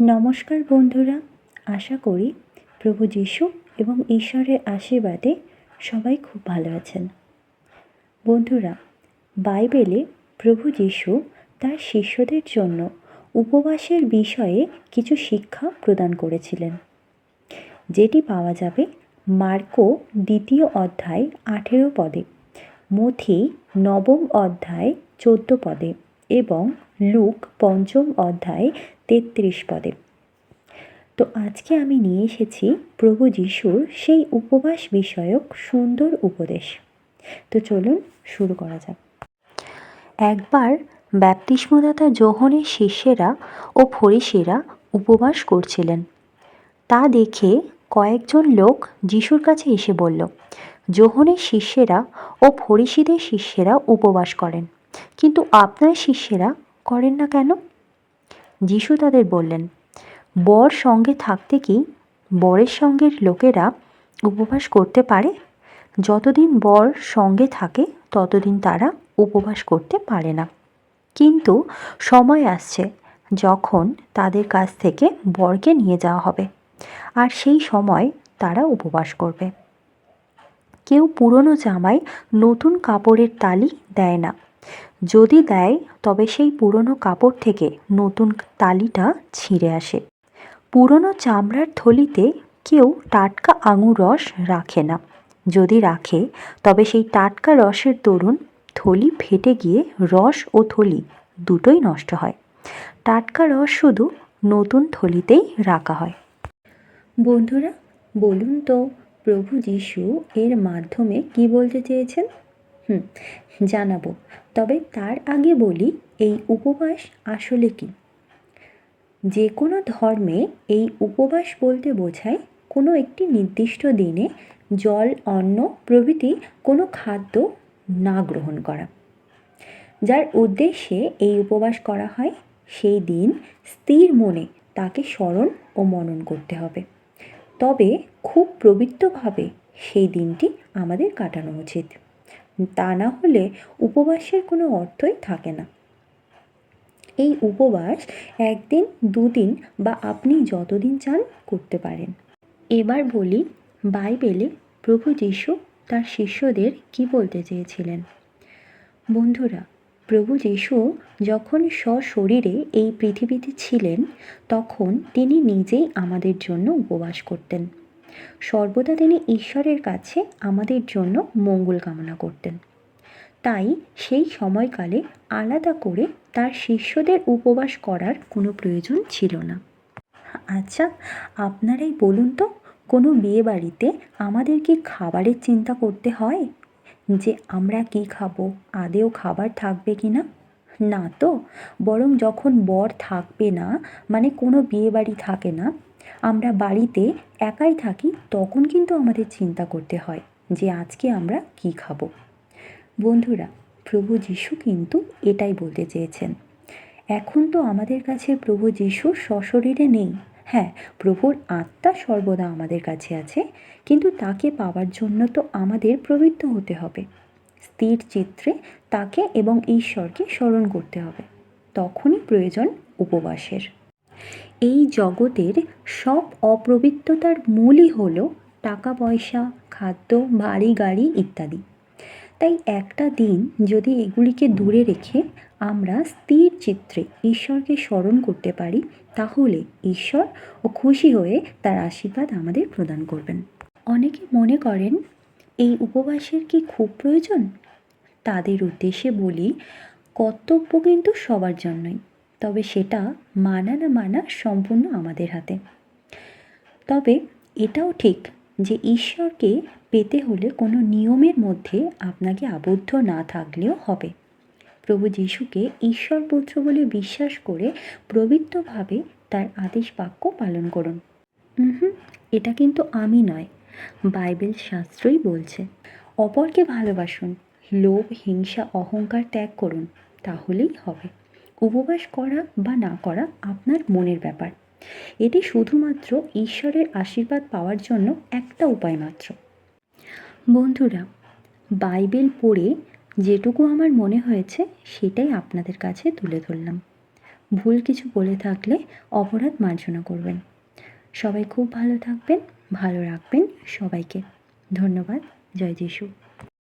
নমস্কার বন্ধুরা, আশা করি প্রভু যীশু এবং ঈশ্বরের আশীর্বাদে সবাই খুব ভালো আছেন। বন্ধুরা, বাইবেলে প্রভু যীশু তার শিষ্যদের জন্য উপবাসের বিষয়ে কিছু শিক্ষা প্রদান করেছিলেন, যেটি পাওয়া যাবে মার্কো দ্বিতীয় অধ্যায় আঠেরো পদে, মথি নবম অধ্যায় চোদ্দ পদে এবং লুক পঞ্চম অধ্যায় তেত্রিশ পদে। তো আজকে আমি নিয়ে এসেছি প্রভু যিশুর সেই উপবাস বিষয়ক সুন্দর উপদেশ। তো চলুন শুরু করা যাক। একবার ব্যাপ্তিস্মদাতা যোহনের শিষ্যেরা ও ফরিসিরা উপবাস করছিলেন। তা দেখে কয়েকজন লোক যিশুর কাছে এসে বলল যোহনের শিষ্যেরা ও ফরিসিদের শিষ্যেরা উপবাস করেন। কিন্তু আপনার শিষ্যেরা করেন না কেন? যিশু তাদের বললেন, বর সঙ্গে থাকতে কি বরের সঙ্গের লোকেরা উপবাস করতে পারে? যতদিন বর সঙ্গে থাকে, ততদিন তারা উপবাস করতে পারে না। কিন্তু সময় আসছে যখন তাদের কাছ থেকে বরকে নিয়ে যাওয়া হবে, আর সেই সময় তারা উপবাস করবে। কেউ পুরনো জামায় নতুন কাপড়ের তালি দেয় না। যদি দেয়, তবে সেই পুরনো কাপড় থেকে নতুন তালিটা ছিঁড়ে আসে। পুরনো চামড়ার থলিতে কেউ টাটকা আঙুর রস রাখে না। যদি রাখে, তবে সেই টাটকা রসের দরুন থলি ফেটে গিয়ে রস ও থলি দুটোই নষ্ট হয়। টাটকা রস শুধু নতুন থলিতেই রাখা হয়। বন্ধুরা, বলুন তো, প্রভু যিশু এর মাধ্যমে কি বলতে চেয়েছেন? হুম, জানাব। তবে তার আগে বলি, এই উপবাস আসলে কি? যে কোনো ধর্মে এই উপবাস বলতে বোঝায় কোনো একটি নির্দিষ্ট দিনে জল, অন্ন, প্রভৃতি কোনো খাদ্য না গ্রহণ করা। যার উদ্দেশ্যে এই উপবাস করা হয়, সেই দিন স্থির মনে তাকে স্মরণ ও মনন করতে হবে। তবে খুব প্রবৃত্তভাবে সেই দিনটি আমাদের কাটানো উচিত। তা না হলে উপবাসের কোনো অর্থই থাকে না। এই উপবাস একদিন, দুদিন বা আপনি যতদিন চান করতে পারেন। এবার বলি, বাইবেলে প্রভু যীশু তার শিষ্যদের কি বলতে চেয়েছিলেন? বন্ধুরা, প্রভু যীশু যখন সশরীরে এই পৃথিবীতে ছিলেন, তখন তিনি নিজেই আমাদের জন্য উপবাস করতেন। সর্বদা তিনি ঈশ্বরের কাছে আমাদের জন্য মঙ্গল কামনা করতেন। তাই সেই সময়কালে আলাদা করে তার শিষ্যদের উপবাস করার কোনো প্রয়োজন ছিল না। আচ্ছা আপনারাই বলুন তো, কোনো বিয়ে বাড়িতে আমাদের কি খাবারের চিন্তা করতে হয়? যে আমরা কি খাব, আদেও খাবার থাকবে কি না? না তো, বরং যখন বর থাকবে না মানে কোনো বিয়ে বাড়ি থাকে না আমরা বাড়িতে একাই থাকি, তখন কিন্তু আমাদের চিন্তা করতে হয় যে আজকে আমরা কি খাব। বন্ধুরা, প্রভু যিশু কিন্তু এটাই বলতে চেয়েছেন। এখন তো আমাদের কাছে প্রভু যিশু সশরীরে নেই। হ্যাঁ প্রভুর আত্মা সর্বদা আমাদের কাছে আছে, কিন্তু তাকে পাওয়ার জন্য তো আমাদের প্রবৃত্ত হতে হবে। স্থির চিত্রে তাকে এবং ঈশ্বরকে স্মরণ করতে হবে। তখনই প্রয়োজন উপবাসের। এই জগতের সব অপ্রবৃত্ততার মূলই হল টাকা পয়সা, খাদ্য, বাড়ি, গাড়ি ইত্যাদি। তাই একটা দিন যদি এগুলিকে দূরে রেখে আমরা স্থির চিত্রে ঈশ্বরকে স্মরণ করতে পারি, তাহলে ঈশ্বর ও খুশি হয়ে তার আশীর্বাদ আমাদের প্রদান করবেন। অনেকে মনে করেন, এই উপবাসের কি খুব প্রয়োজন? তাদের উদ্দেশ্যে বলি, কর্তব্য কিন্তু সবার জন্যই। তবে সেটা মানা না মানা সম্পূর্ণ আমাদের হাতে। তবে এটাও ঠিক যে ঈশ্বরকে পেতে হলে কোনো নিয়মের মধ্যে আপনাকে আবদ্ধ না থাকলেও হবে। প্রভু যিশুকে ঈশ্বর পুত্র বলে বিশ্বাস করে প্রবৃত্তভাবে তার আদেশ বাক্য পালন করুন। হুম এটা কিন্তু আমি নয়, বাইবেল শাস্ত্রই বলছে। অপরকে ভালোবাসুন, লোভ, হিংসা, অহংকার ত্যাগ করুন, তাহলেই হবে। উপবাস করা বা না করা আপনার মনের ব্যাপার। এটি শুধুমাত্র ঈশ্বরের আশীর্বাদ পাওয়ার জন্য একটা উপায় মাত্র। বন্ধুরা, বাইবেল পড়ে যেটুকু আমার মনে হয়েছে সেটাই আপনাদের কাছে তুলে ধরলাম। ভুল কিছু বলে থাকলে অপরাধ মার্জনা করবেন। সবাই খুব ভালো থাকবেন, ভালো রাখবেন সবাইকে। ধন্যবাদ, জয় যিশু।